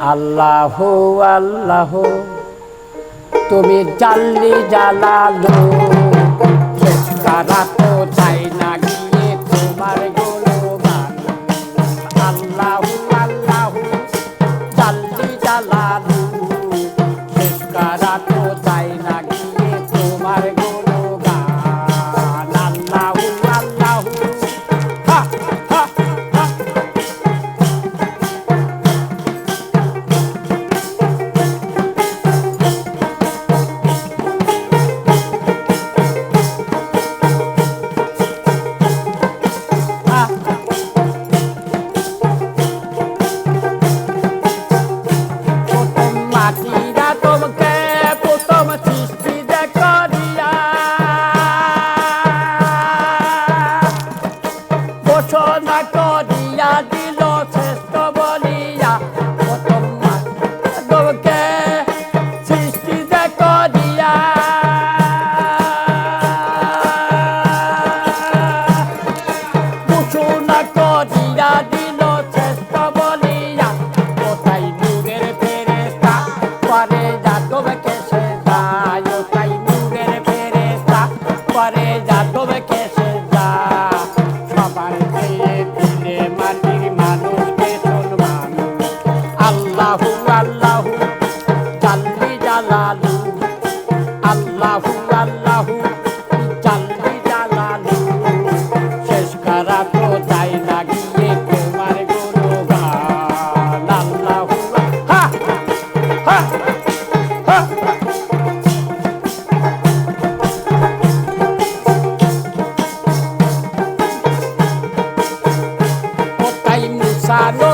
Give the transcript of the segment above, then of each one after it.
আল্লাহ আল্লাহ, তুমি জাল্লি জালালো। তারা তো চাই না গিয়ে তোমার গুণগান আল্লাহ আল্লাহ, জাল্লি জালালু। কারা সাধনা করিয়া দিল শ্রেষ্ঠ বলিয়া। প্রথম মাধবকে সৃষ্টি যে করিয়া। ঘোষণা করিয়া দিল শ্রেষ্ঠ বলিয়া। কোথায় মুগের ফেরেস্তা পরে যাদবকে সে তাই মুগের ফেরেস্তা পরে যাদবকে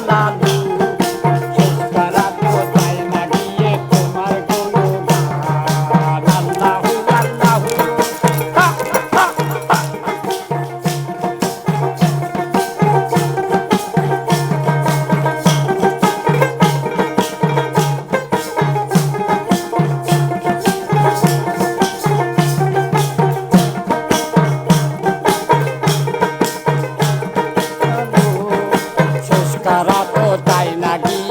la la. na.